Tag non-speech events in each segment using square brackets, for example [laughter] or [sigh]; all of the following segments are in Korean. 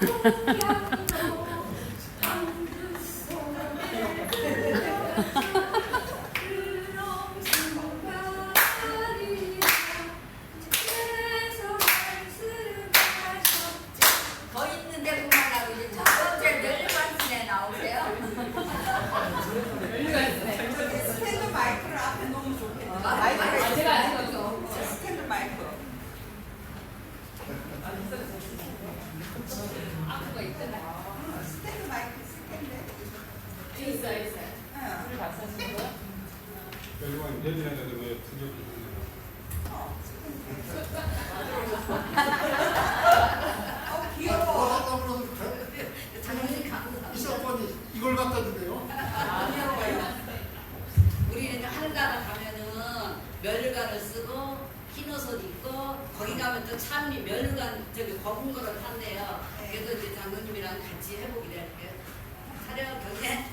yeah. [laughs] 우리 할가라 가면은 멸류관을 쓰고 흰 옷을 입고 거기 가면 또 참미 멸류관 저기 검은 거를 판대요. 그래서 이제 장로님이랑 같이 해보기로 할게요. 촬영 경례.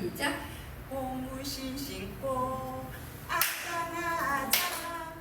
시작. 고무신 신고 아싸나자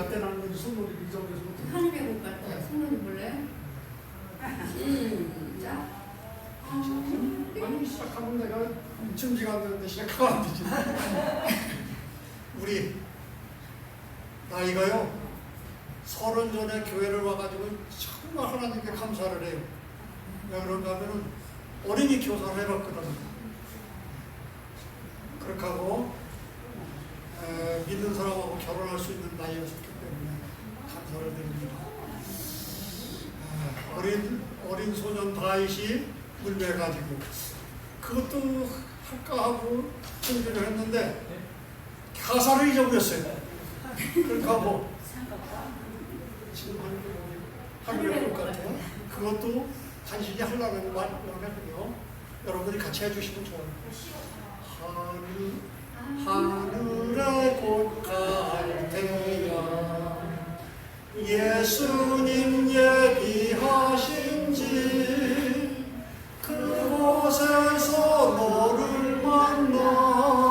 손놀이 나는 건지 손놀이 잊어버려서 국가 때 손으로 볼래? 시작. 아니, 시작하면 내가 준비가 안 되는데 시작하면 안 되지. 우리, 나이가요, 서른 전에 교회를 와가지고 정말 하나님께 감사를 해요. 왜 그런가 하면은 어린이 교사를 해봤거든. 그렇게 하고, 에, 믿는 사람하고 결혼할 수 있는 나이였었기 때문에 감사를 드립니다. 에, 어린, 어린 소년 다윗이 물매 가지고 그것도 할까 하고 준비를 했는데 가사를 잊어버렸어요. 그렇게 하고 지금 것 같아요. 그것도 간신히 하려고 말했거든요. 여러분이 같이 해주시면 좋아요. 하늘, 하늘의 꽃갈대야 예수님 예비하신지 그곳에서 너를 만나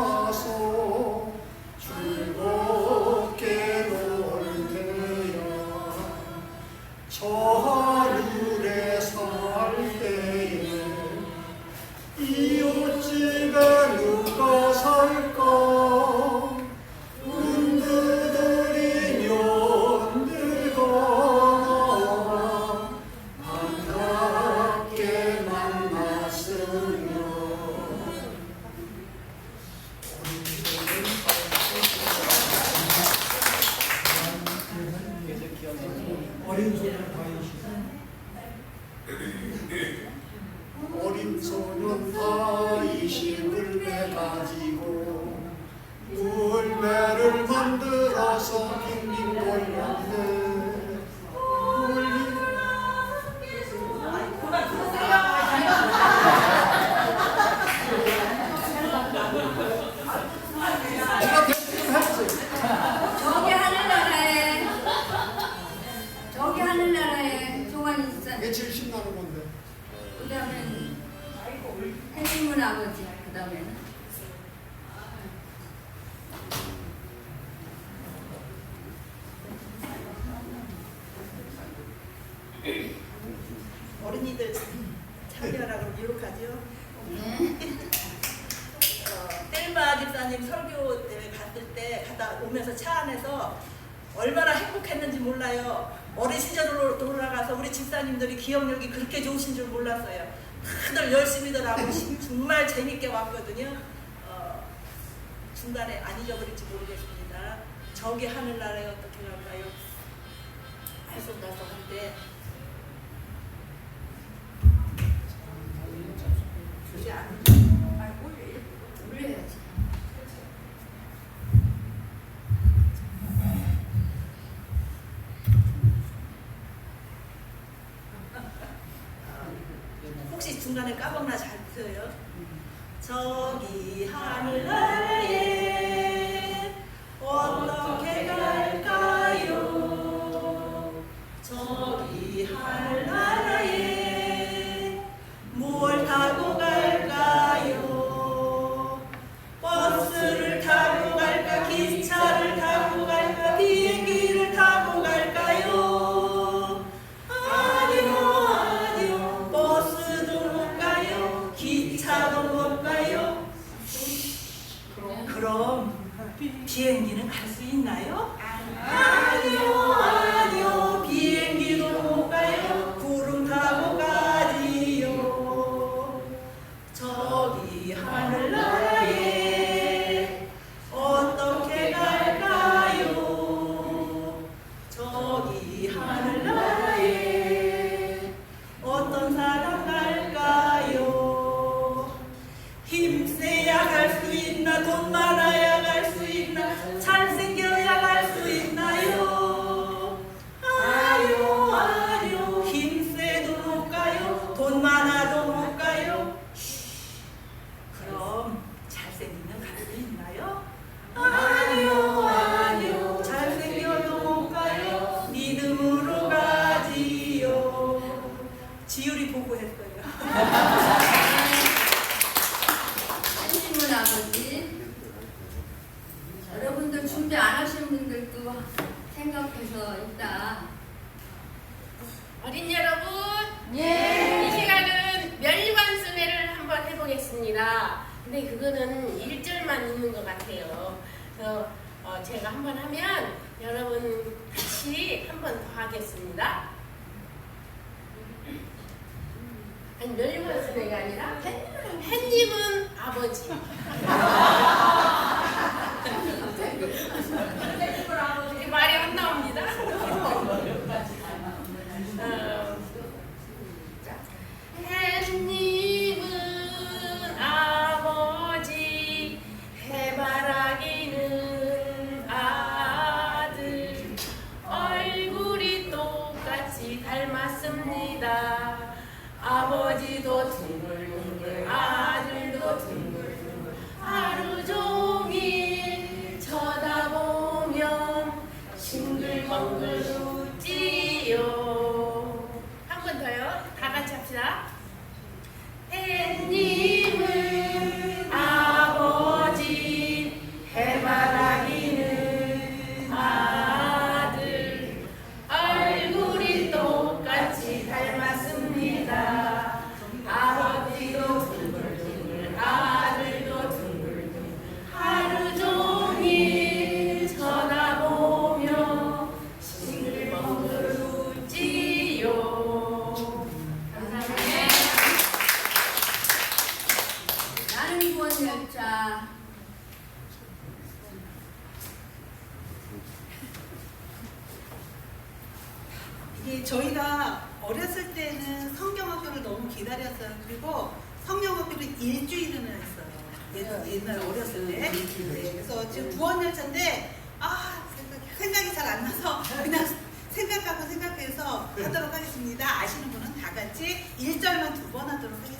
만들어 집사님 설교 때 갔을 때 갔다 오면서 차 안에서 얼마나 행복했는지 몰라요. 어린 시절로 돌아가서 우리 집사님들이 기억력이 그렇게 좋으신 줄 몰랐어요. 다들 열심히들 하고 시- 정말 재밌게 왔거든요. 어, 중간에 안 잊어버릴지 모르겠습니다. 저기 하늘나라에 어떻게 갈까요? 알쏭달쏭한데 그게 안 혹시 중간에 까먹나 잘 보여요? 음. 저기 하늘에 비행기는 갈 수 있나요? 아니요. 한 번 더 하겠습니다. 아니 멸리만 쓰는 아니라 햇님은 아버지. on the 저희가 어렸을 때는 성경학교를 너무 기다렸어요. 그리고 성경학교를 일주일이나 했어요. 옛날, 네. 옛날 어렸을 때. 네, 네 그래서 지금 네. 구원열차인데 아 생각이 잘 안 나서 그냥 생각하고 생각해서 하도록 하겠습니다. 아시는 분은 다 같이 1절만 두 번 하도록 하겠습니다.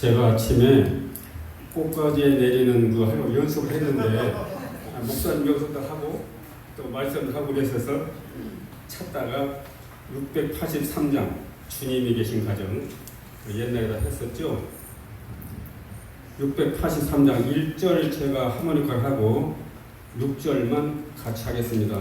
제가 아침에 꽃가지에 내리는 그 하루 연습을 했는데 아, 목사님 연습도 하고 또 말씀도 하고 그랬어서 찾다가 683장 주님이 계신 가정 그 옛날에 다 했었죠. 683장 1절 제가 하모니카를 하고 6절만 같이 하겠습니다.